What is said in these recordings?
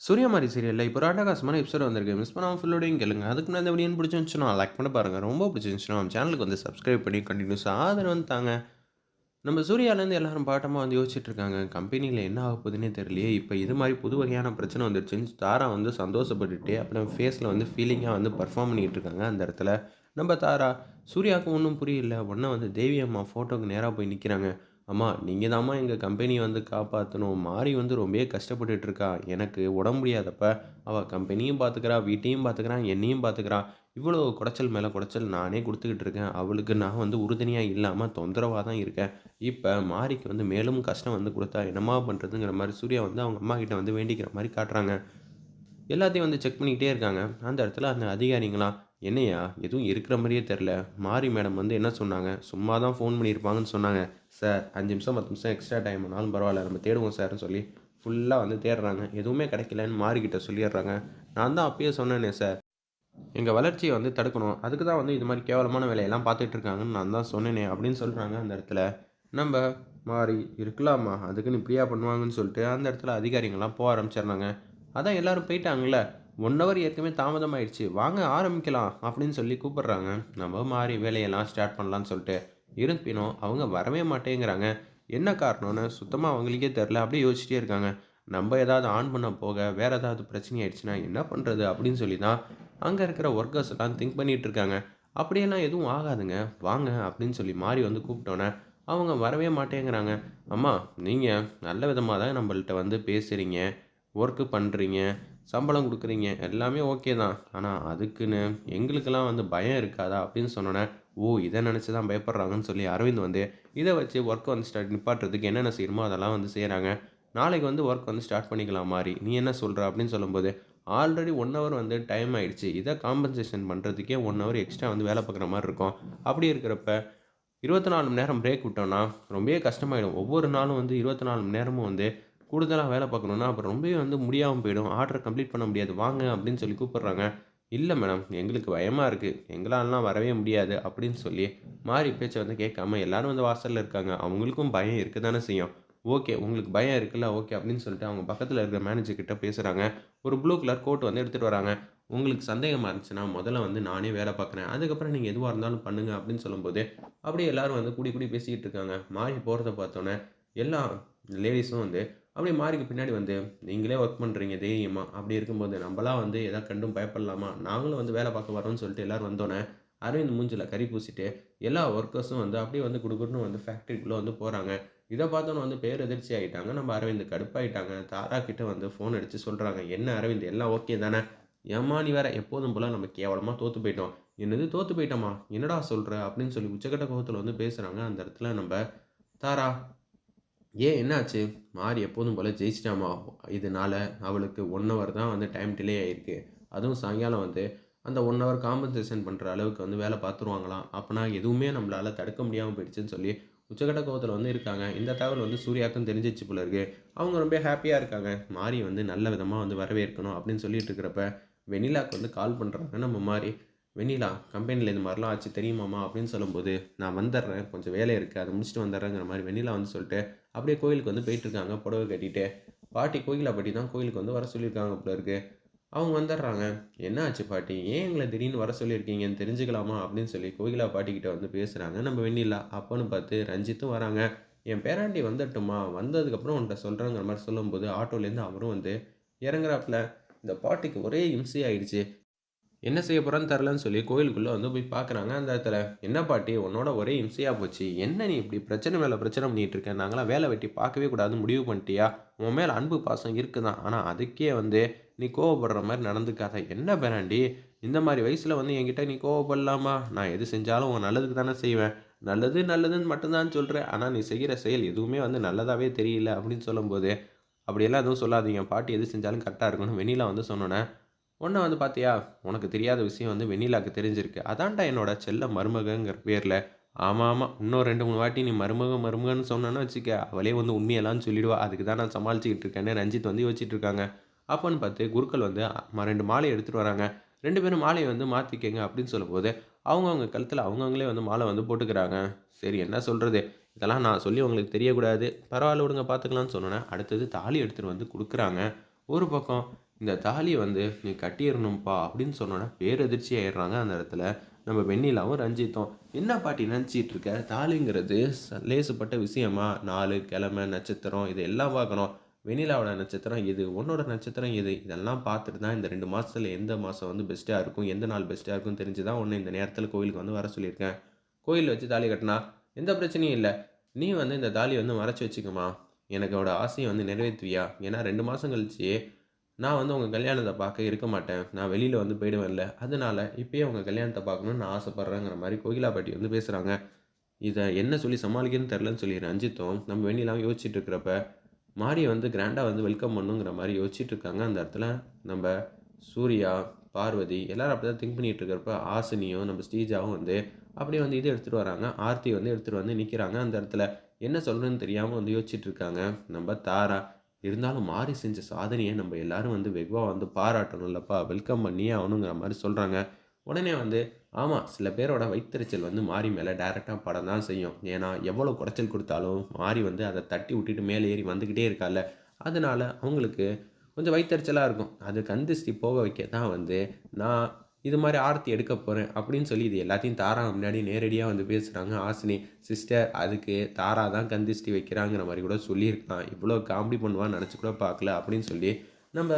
சூரியமாரி சீரியலில் இப்போ ராட்டகாசமான எபிசோட் வந்திருக்கு. மிஸ் பண்ணாமல் ஃபுல்லோடையும் கேளுங்க. அதுக்கு நான் இந்த வீடியோ பிடிச்சிருந்துச்சுன்னா லைக் பண்ண பாருங்க. ரொம்ப பிடிச்சிருந்துச்சுன்னா நம்ம சேனலுக்கு வந்து சப்ஸ்கிரைப் பண்ணி கண்டினியூஸ் ஆதரவு வந்து தாங்க. நம்ம சூர்யாலேருந்து எல்லாரும் பாட்டமாக வந்து யோசிச்சுட்டு இருக்காங்க. என்ன ஆக போகுதுன்னே தெரியலையே! இப்போ இது மாதிரி புது வகையான பிரச்சனை வந்துருச்சுன்னு தாரா வந்து சந்தோஷப்பட்டுட்டு, அப்புறம் ஃபேஸில் வந்து ஃபீலிங்காக வந்து பர்ஃபார்ம் பண்ணிகிட்டு இருக்காங்க அந்த இடத்துல. நம்ம தாரா, சூர்யாவுக்கு ஒன்றும் புரியல. உடனே வந்து தேவி அம்மா ஃபோட்டோக்கு நேராக போய் நிற்கிறாங்க அம்மா நீங்கள் தாம்மா எங்கள் கம்பெனியை வந்து காப்பாற்றணும் மாறி வந்து ரொம்பவே கஷ்டப்பட்டுட்டு எனக்கு உடம்பு முடியாதப்ப, அவள் கம்பெனியும் பார்த்துக்கிறா, வீட்டையும் பார்த்துக்கிறா, என்னையும் பார்த்துக்கிறா. இவ்வளோ குடைச்சல் மேலே குடைச்சல் நானே கொடுத்துக்கிட்டு இருக்கேன். அவளுக்கு நான் வந்து உறுதுணையாக இல்லாமல் தொந்தரவாக தான் இருக்கேன். இப்போ மாரிக்கு வந்து மேலும் கஷ்டம் வந்து கொடுத்தா என்னம்மா பண்ணுறதுங்கிற மாதிரி சூர்யா வந்து அவங்க அம்மாக்கிட்ட வந்து வேண்டிக்கிற மாதிரி காட்டுறாங்க. எல்லாத்தையும் வந்து செக் பண்ணிக்கிட்டே இருக்காங்க. அந்த இடத்துல அந்த அதிகாரிங்களாம் என்னையா எதுவும் இருக்கிற மாதிரியே தெரில மாரி மேடம் வந்து என்ன சொன்னாங்க? சும்மா தான் ஃபோன் பண்ணியிருப்பாங்கன்னு சொன்னாங்க." "சார் அஞ்சு நிமிஷம் 10 நிமிஷம் எக்ஸ்ட்ரா டைம் ஆனாலும் பரவாயில்ல நம்ம தேடுவோம் சார்ன்னு" சொல்லி ஃபுல்லாக வந்து தேடுறாங்க. எதுவுமே கிடைக்கலன்னு மாறிக்கிட்ட சொல்லிடுறாங்க "நான் தான் அப்பயே சொன்னேனே சார். எங்கள் வளர்ச்சியை வந்து தடுக்கணும். அதுக்கு தான் வந்து இது மாதிரி கேவலமான வேலையெல்லாம் பார்த்துட்டு இருக்காங்கன்னு நான் தான் சொன்னேனே" அப்படின்னு சொல்கிறாங்க அந்த இடத்துல. நம்ம மாறி இருக்கலாமா அதுக்குன்னு இப்படியா பண்ணுவாங்கன்னு" சொல்லிட்டு அந்த இடத்துல அதிகாரிங்கள்லாம் போக ஆரம்பிச்சிடுறாங்க. அதான் எல்லோரும் போயிட்டாங்களே ஒன் ஹவர் ஏற்கனவே தாமதமாயிடுச்சு. வாங்க ஆரம்பிக்கலாம் அப்படின்னு சொல்லி கூப்பிட்றாங்க நம்ம மாதிரி வேலையெல்லாம் ஸ்டார்ட் பண்ணலான்னு சொல்லிட்டு. இருப்பினும் அவங்க வரவே மாட்டேங்கிறாங்க. என்ன காரணம்னு சுத்தமாக அவங்களுக்கே தெரில அப்படியே யோசிச்சிட்டே இருக்காங்க. நம்ம ஏதாவது ஆன் பண்ண போக வேற ஏதாவது பிரச்சனை ஆயிடுச்சுன்னா என்ன பண்ணுறது அப்படின்னு சொல்லி தான் அங்கே இருக்கிற ஒர்க்கர்ஸ் எல்லாம் திங்க் பண்ணிகிட்டு இருக்காங்க. அப்படியெல்லாம் எதுவும் ஆகாதுங்க. வாங்க அப்படின்னு சொல்லி மாறி வந்து கூப்பிட்டோன்னே அவங்க வரவே மாட்டேங்கிறாங்க. அம்மா நீங்கள் நல்ல விதமாக தான் நம்மள்ட்ட வந்து பேசுகிறீங்க ஒர்க்கு பண்ணுறீங்க சம்பளம் கொடுக்குறீங்க எல்லாமே ஓகே தான். ஆனால் அதுக்குன்னு எங்களுக்கெல்லாம் வந்து பயம் இருக்காதா? அப்படின்னு சொன்னோன்னே ஓ! இதை நினச்சி தான் பயப்படுறாங்கன்னு சொல்லி அரவிந்த் வந்து இதை வச்சு ஒர்க் வந்து ஸ்டார்ட் நிப்பாட்டுறதுக்கு என்னென்ன செய்யணுமோ அதெல்லாம் வந்து செய்கிறாங்க நாளைக்கு வந்து ஒர்க் வந்து ஸ்டார்ட் பண்ணிக்கலாம் மாதிரி நீ என்ன சொல்கிற அப்படின்னு சொல்லும்போது, ஆல்ரெடி ஒன் ஹவர் வந்து டைம் ஆயிடுச்சு. இதை காம்பன்சேஷன் பண்ணுறதுக்கே ஒன் ஹவர் எக்ஸ்ட்ரா வந்து வேலை பார்க்குற மாதிரி இருக்கும். அப்படி இருக்கிறப்ப 24 மணி நேரம் பிரேக் விட்டோம்னா, ரொம்பவே கஷ்டமாயிடும். ஒவ்வொரு நாளும் வந்து 24 மணி நேரமும் வந்து கூடுதலாக வேலை பார்க்கணும்னா, அப்புறம் ரொம்பவே வந்து முடியாமல் போயிடும். ஆர்டரை கம்ப்ளீட் பண்ண முடியாது. வாங்க அப்படின்னு சொல்லி கூப்பிட்றாங்க இல்லை மேடம். எங்களுக்கு பயமாக இருக்குது எங்களாலலாம் வரவே முடியாது அப்படின்னு சொல்லி மாறி பேச்சை வந்து கேட்காம எல்லாரும் வந்து வாசல்ல இருக்காங்க. அவங்களுக்கும் பயம் இருக்க தானே செய்யும். ஓகே. உங்களுக்கு பயம் இருக்குல்ல. ஓகே அப்படின்னு சொல்லிட்டு அவங்க பக்கத்தில் இருக்கிற மேனேஜர் கிட்ட ஒரு ப்ளூ கலர் கோட் வந்து எடுத்துகிட்டு வராங்க. உங்களுக்கு சந்தேகமாக இருந்துச்சுன்னா, முதல்ல வந்து நானே வேலை பார்க்குறேன். அதுக்கப்புறம் நீங்கள் எதுவாக இருந்தாலும் பண்ணுங்கள் அப்படின்னு சொல்லும்போது, அப்படியே எல்லாரும் வந்து கூடி கூடி பேசிக்கிட்டு இருக்காங்க. மாறி போகிறத பார்த்தோன்னே எல்லா லேடிஸும் வந்து அப்படியே மாறிக்கு பின்னாடி வந்து, நீங்களே ஒர்க் பண்ணுறீங்க தைரியமா. அப்படி இருக்கும்போது நம்மளாம் வந்து எதா கண்டும் பயப்படலாமா? நாங்களும் வந்து வேலை பார்க்க வரோம்னு சொல்லிட்டு எல்லாரும் வந்தோன்னே அரவிந்த் மூஞ்சில் கறி பூசிட்டு, எல்லா ஒர்க்கர்ஸும் வந்து அப்படியே வந்து குடுகுடுன்னு வந்து ஃபேக்ட்ரிக்குள்ளே வந்து போகிறாங்க இதை பார்த்தோன்னே வந்து பேரதிர்ச்சி ஆகிட்டாங்க நம்ம அரவிந்த் கடுப்பாயிட்டாங்க. தாரா கிட்டே வந்து ஃபோன் அடித்து சொல்கிறாங்க "என்ன அரவிந்த் எல்லாம் ஓகே தானே? ஏம்மா நீ வேற எப்போதும் போல் நம்ம கேவலமாக தோற்று போயிட்டோம்." "என்னது தோற்று போயிட்டோமா? என்னடா சொல்கிற அப்படின்னு சொல்லி உச்சக்கட்ட கோபத்தில் வந்து பேசுகிறாங்க அந்த இடத்துல நம்ம தாரா, "ஏன் என்னாச்சு?" மாறி எப்போதும் போல் ஜெயிச்சிட்டாமா இதனால் அவளுக்கு ஒன் ஹவர் தான் வந்து டைம் டிலே ஆகிருக்கு அதுவும் சாயங்காலம் வந்து அந்த ஒன் ஹவர் காம்பன்சேஷன் பண்ணுற அளவுக்கு வந்து வேலை பார்த்துருவாங்களாம். அப்போனா எதுவுமே நம்மளால் தடுக்க முடியாமல் போயிடுச்சுன்னு சொல்லி உச்சக்கட்ட கோபத்தில் வந்து இருக்காங்க. இந்த தகவல் வந்து சூர்யாவுக்கும் தெரிஞ்சிருச்சு போல இருக்கு. அவங்க ரொம்ப ஹாப்பியாக இருக்காங்க. மாரி வந்து நல்ல விதமாக வந்து வரவேற்கணும் அப்படின்னு சொல்லிட்டு இருக்கிறப்ப, வெண்ணிலாக்கு வந்து கால் பண்ணுறாங்க நம்ம மாதிரி "வெண்ணிலா கம்பெனியில் இது மாதிரிலாம் ஆச்சு தெரியுமாம்மா?" அப்படின்னு சொல்லும்போது, "நான் வந்துடுறேன். கொஞ்சம் வேலை இருக்குது அதை முடிச்சுட்டு வந்துடுறேங்கிற" மாதிரி வெண்ணிலா வந்து சொல்லிட்டு, அப்படியே கோயிலுக்கு வந்து போயிட்டுருக்காங்க புடவை புடவ கட்டிட்டு. பாட்டி கோயிலை பாட்டி தான் கோயிலுக்கு வந்து வர சொல்லியிருக்காங்க போல இருக்கு. அவங்க வந்துடுறாங்க. "என்ன ஆச்சு பாட்டி? ஏன் எங்களை திடீர்னு வர சொல்லியிருக்கீங்கன்னு தெரிஞ்சுக்கலாமா?" அப்படின்னு சொல்லி கோகிலா பாட்டிக்கிட்ட வந்து பேசுகிறாங்க நம்ம வெண்ணிலா. அப்போன்னு பார்த்து ரஞ்சித்தும் வராங்க. "என் பேராண்டி வந்துட்டுமா வந்ததுக்கப்புறம் உன்ட்ட சொல்கிறேங்கிற மாதிரி சொல்லும்போது, ஆட்டோலேருந்து அவரும் வந்து இறங்குறாப்புல. இந்த பாட்டிக்கு ஒரே இம்சையாயிடுச்சு. என்ன செய்ய போகிறான்னு தெரியலன்னு சொல்லி கோயிலுக்குள்ளே வந்து போய் பார்க்குறாங்க அந்த இடத்துல. "என்ன பாட்டி உன்னோட ஒரே இம்சையாக போச்சு. என்ன நீ இப்படி பிரச்சனை மேலே பிரச்சனை பண்ணிகிட்டு இருக்க? நாங்களாம் வேலை வெட்டி பார்க்கவே கூடாதுன்னு முடிவு பண்ணிட்டியா? உன் மேலே அன்பு பாசம் இருக்குதான் ஆனால் அதுக்கே வந்து நீ கோவப்படுற மாதிரி நடந்துக்காத. என்ன பேராண்டி இந்த மாதிரி வயசில் வந்து என்கிட்ட நீ கோவப்படலாமா? நான் எது செஞ்சாலும் உன் நல்லதுக்கு தானே செய்வேன். நல்லது நல்லதுன்னு மட்டும்தான் சொல்கிறேன் ஆனால் நீ செய்கிற செயல் எதுவுமே வந்து நல்லதாகவே தெரியல" அப்படின்னு சொல்லும்போது, "அப்படியெல்லாம் எதுவும் சொல்லாதீங்க. பாட்டி எது செஞ்சாலும் கரெக்டாக இருக்கணும் வெண்ணிலா வந்து சொன்னோன்னே ஒன்று வந்து பார்த்தியா, உனக்கு தெரியாத விஷயம் வந்து வெண்ணிலாக்கு தெரிஞ்சிருக்கு. அதான்டா என்னோட செல்ல மருமகங்கிற பேரில் ஆமாம் ஆமாம் இன்னும் 2, 3 வாட்டி நீ மருமக மருமகன்னு சொன்னேன்னு வச்சுக்க, அவளே வந்து உண்மையெல்லாம் சொல்லிடுவா. அதுக்கு தான் நான் சமாளிச்சுக்கிட்டு இருக்கேன்னு ரஞ்சித் வந்து யோசிச்சுட்டு இருக்காங்க. அப்போன்னு பார்த்து குருக்கள் வந்து ரெண்டு மாலையை எடுத்துகிட்டு வராங்க. ரெண்டு பேரும் மாலையை வந்து மாற்றிக்கங்க அப்படின்னு சொல்லும்போது, அவங்கவுங்க கழுத்தில் அவங்கவங்களே வந்து மாலை வந்து போட்டுக்கிறாங்க. சரி என்ன சொல்கிறது இதெல்லாம் நான் சொல்லி உங்களுக்கு தெரியக்கூடாது. பரவாயில்ல விடுங்க பார்த்துக்கலாம்னு சொன்னோனே, அடுத்தது தாலி எடுத்துகிட்டு வந்து கொடுக்குறாங்க ஒரு பக்கம் இந்த தாலியை வந்து நீ கட்டிடணும்ப்பா அப்படின்னு சொன்னோன்னா பேரதிர்ச்சி ஆயிடுறாங்க அந்த இடத்துல. நம்ம வெண்ணிலாவும், ரஞ்சித்தும். என்ன பாட்டி நினச்சிட்டு இருக்க? தாலிங்கிறது ச லேசுப்பட்ட விஷயமா? நாலு கிழமை, நட்சத்திரம் இது எல்லாம் பார்க்கணும். வெண்ணிலாவோட நட்சத்திரம் எது? உன்னோட நட்சத்திரம் எது? இதெல்லாம் பார்த்துட்டு தான் இந்த ரெண்டு மாதத்தில் எந்த மாதம் வந்து பெஸ்ட்டாக இருக்கும், எந்த நாள் பெஸ்ட்டாக இருக்கும் தெரிஞ்சு தான் ஒன்று இந்த நேரத்தில் கோயிலுக்கு வந்து வர சொல்லியிருக்கேன். கோயில் வச்சு தாலி கட்டினா எந்த பிரச்சனையும் இல்லை நீ வந்து இந்த தாலி வந்து மறைச்சி வச்சுக்கம்மா. எனக்கோட ஆசையை வந்து நிறைவேற்றுவியா ஏன்னா ரெண்டு மாதம் கழிச்சு நான் வந்து உங்கள் கல்யாணத்தை பார்க்க இருக்க மாட்டேன். நான் வெளியில் வந்து போயிடுவேன்ல. அதனால் இப்போயே உங்கள் கல்யாணத்தை பார்க்கணும்னு நான் ஆசைப்பட்றேங்கிற மாதிரி கோகிலாபாட்டி வந்து பேசுகிறாங்க இதை என்ன சொல்லி சமாளிக்கிறதுன்னு தெரிலன்னு சொல்லி ரஞ்சித்தும், நம்ம வெண்ணிலாவும் யோசிச்சுட்டு இருக்கிறப்ப, மாரியை வந்து கிராண்டாக வந்து வெல்கம் பண்ணுங்கிற மாதிரி யோசிச்சுட்டு இருக்காங்க. அந்த இடத்துல நம்ம சூர்யா, பார்வதி எல்லோரும் அப்படி தான் திங்க் பண்ணிகிட்டு இருக்கிறப்ப, ஆசினியும் நம்ம ஸ்டீஜாவும் வந்து அப்படியே வந்து இது எடுத்துகிட்டு வராங்க. ஆர்த்தி வந்து எடுத்துகிட்டு வந்து நிற்கிறாங்க அந்த இடத்துல என்ன சொல்கிறதுன்னு தெரியாமல் வந்து யோசிச்சுட்டு இருக்காங்க. நம்ம தாரா, இருந்தாலும் மாறி செஞ்ச சாதனையை நம்ம எல்லாரும் வந்து வெகுவாக வந்து பாராட்டணும்லப்பா. வெல்கம் பண்ணியே ஆகணுங்கிற மாதிரி சொல்கிறாங்க உடனே வந்து ஆமாம் சில பேரோட வைத்தறிச்சல் வந்து மாறி மேலே டேரெக்டாக படம் தான் செய்யும். ஏன்னா, எவ்வளோ குறைச்சல் கொடுத்தாலும் மாறி வந்து அதை தட்டி விட்டுட்டு மேலே ஏறி வந்துக்கிட்டே இருக்கால்ல. அதனால் அவங்களுக்கு கொஞ்சம் வைத்தறிச்சலாக இருக்கும். அது கந்திஸ்தி போக வைக்க தான் வந்து நான் இது மாதிரி ஆர்த்தி எடுக்க போகிறேன் அப்படின்னு சொல்லி இது எல்லாத்தையும் தாரா முன்னாடி நேரடியாக வந்து பேசுகிறாங்க ஆசினி சிஸ்டர் அதுக்கு தாரா தான் கந்திஷ்டி வைக்கிறாங்கிற மாதிரி கூட சொல்லியிருக்கான் இவ்வளோ காமெடி பண்ணுவான்னு நினச்சி கூட பார்க்கல அப்படின்னு சொல்லி நம்ம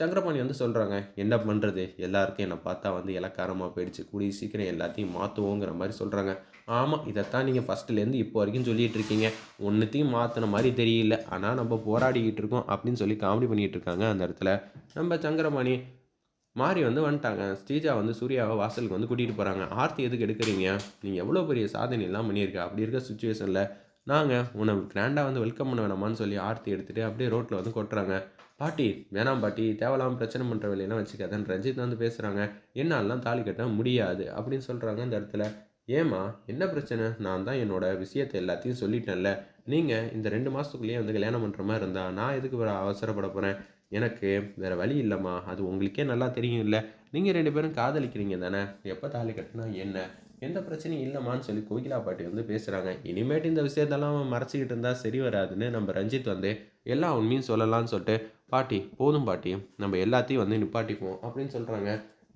சங்கரபாணி வந்து சொல்கிறாங்க என்ன பண்ணுறது எல்லாருக்கும் என்னை பார்த்தா வந்து இலக்காரமாக போயிடுச்சு. கூடிய சீக்கிரம் எல்லாத்தையும் மாற்றுவோங்கிற மாதிரி சொல்கிறாங்க ஆமாம் இதைத்தான் நீங்கள் ஃபஸ்ட்டுலேருந்து இப்போ வரைக்கும் சொல்லிகிட்டு இருக்கீங்க. ஒன்றுத்தையும் மாற்றின மாதிரி தெரியல. ஆனால் நம்ம போராடிக்கிட்டு இருக்கோம் அப்படின்னு சொல்லி காமெடி பண்ணிகிட்டு இருக்காங்க அந்த இடத்துல. நம்ம சங்கரபாணி மாரி வந்து வந்துட்டாங்க. ஸ்ரீஜா வந்து சூர்யாவை வாசலுக்கு வந்து கூட்டிகிட்டு போகிறாங்க ஆர்த்தி எதுக்கு எடுக்கிறீங்க நீங்கள் எவ்வளோ பெரிய சாதனைலாம் பண்ணியிருக்க. அப்படி இருக்க சுச்சுவேஷனில் நாங்கள் உன்னை கிராண்டாக வந்து வெல்கம் பண்ண வேணாமான்னு சொல்லி ஆர்த்தி எடுத்துகிட்டு அப்படியே ரோட்டில் வந்து கொட்டுறாங்க. பாட்டி வேணாம் பாட்டி. தேவையில்லாமல் பிரச்சனை பண்ணுற வேலையெல்லாம் வச்சுக்காதன்னு ரஞ்சித் வந்து பேசுகிறாங்க என்னாலலாம் தாலி கட்ட முடியாது அப்படின்னு சொல்கிறாங்க அந்த இடத்துல. ஏம்மா என்ன பிரச்சனை? நான் தான் என்னோட விஷயத்தை எல்லாத்தையும் சொல்லிட்டேன்ல. நீங்கள் இந்த ரெண்டு மாதத்துக்குள்ளேயே வந்து கல்யாணம் பண்ணுற மாதிரி இருந்தால் நான் எதுக்கு அவசரப்பட போகிறேன் எனக்கு வேறு வழி இல்லைம்மா அது உங்களுக்கே நல்லா தெரியும் இல்லை நீங்கள் ரெண்டு பேரும் காதலிக்கிறீங்க தானே. எப்போ தாலி கட்டினா என்ன? எந்த பிரச்சனையும் இல்லைம்மான்னு சொல்லி கோகிலா பாட்டி வந்து பேசுகிறாங்க இனிமேட்டு இந்த விஷயத்தெல்லாம் மறைச்சிக்கிட்டு இருந்தால் சரி வராதுன்னு நம்ம ரஞ்சித் வந்து எல்லா உண்மையும் சொல்லலாம்னு சொல்லிட்டு, பாட்டி போதும் பாட்டி. நம்ம எல்லாத்தையும் வந்து நிப்பாட்டிக்குவோம் அப்படின்னு சொல்கிறாங்க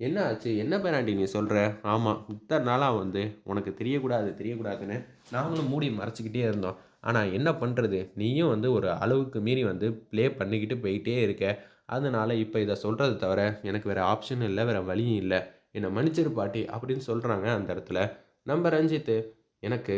என்ன ஆச்சு? என்ன பேராண்டி நீ சொல்கிற ஆமாம் இத்தனை நாளாக வந்து உனக்கு தெரியக்கூடாது தெரியக்கூடாதுன்னு நாங்களும் மூடி மறைச்சிக்கிட்டே இருந்தோம். ஆனால் என்ன பண்ணுறது நீயும் வந்து ஒரு அளவுக்கு மீறி வந்து ப்ளே பண்ணிக்கிட்டு போயிட்டே இருக்க. அதனால் இப்போ இதை சொல்கிறது தவிர எனக்கு வேறு ஆப்ஷன் இல்லை வேறு வழியும் இல்லை என்னை மன்னிச்சிரு பாட்டி அப்படின்னு சொல்கிறாங்க அந்த இடத்துல. நம்ம ரஞ்சித்து எனக்கு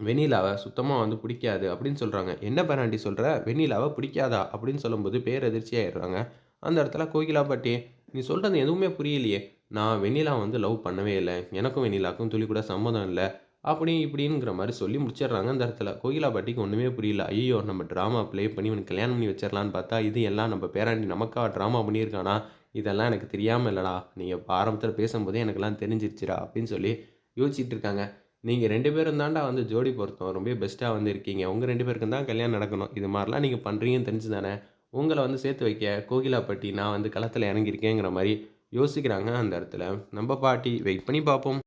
வெனிலாவை சுத்தமாக வந்து பிடிக்காது அப்படின்னு சொல்கிறாங்க என்ன பேராண்டி சொல்கிற வெனிலாவை பிடிக்காதா? அப்படின்னு சொல்லும்போது பேரதிர்ச்சி ஆயிடுறாங்க. அந்த இடத்துல கோகிலா பாட்டி, நீ சொல்கிறது எதுவுமே புரியலையே. நான் வெண்ணிலா வந்து லவ் பண்ணவே இல்லை எனக்கும் வெண்ணிலாவுக்கும் துளி கூட சம்மதம் இல்லை அப்படி இப்படிங்கிற மாதிரி சொல்லி முடிச்சிடுறாங்க அந்த இடத்துல. கோகிலா பாட்டிக்கு புரியல. ஐயோ நம்ம ட்ராமா ப்ளே பண்ணி இவனுக்கு கல்யாணம் பண்ணி வச்சிடலான்னு பார்த்தா, இது எல்லாம் நம்ம பேராண்டி நமக்கா ட்ராமா பண்ணியிருக்கானா? இதெல்லாம் எனக்கு தெரியாமல் இல்லைடா நீங்கள் ஆரம்பத்தில் பேசும்போதே எனக்கெல்லாம் தெரிஞ்சிருச்சுடா அப்படின்னு சொல்லி யோசிச்சுட்டு இருக்காங்க. நீங்கள் ரெண்டு பேரும் தான்டா வந்து ஜோடி பொருத்தம். ரொம்ப பெஸ்ட்டாக வந்து இருக்கீங்க. உங்கள் ரெண்டு பேருக்கும் தான் கல்யாணம் நடக்கணும். இது மாதிரிலாம் நீங்கள் பண்ணுறீங்கன்னு தெரிஞ்சு தானே, உங்களை வந்து சேர்த்து வைக்க கோகிலா பாட்டி நான் வந்து களத்தில் இறங்கியிருக்கேங்கிற மாதிரி யோசிக்கிறாங்க அந்த இடத்துல. நம்ம பாட்டி வெயிட் பண்ணி பார்ப்போம்.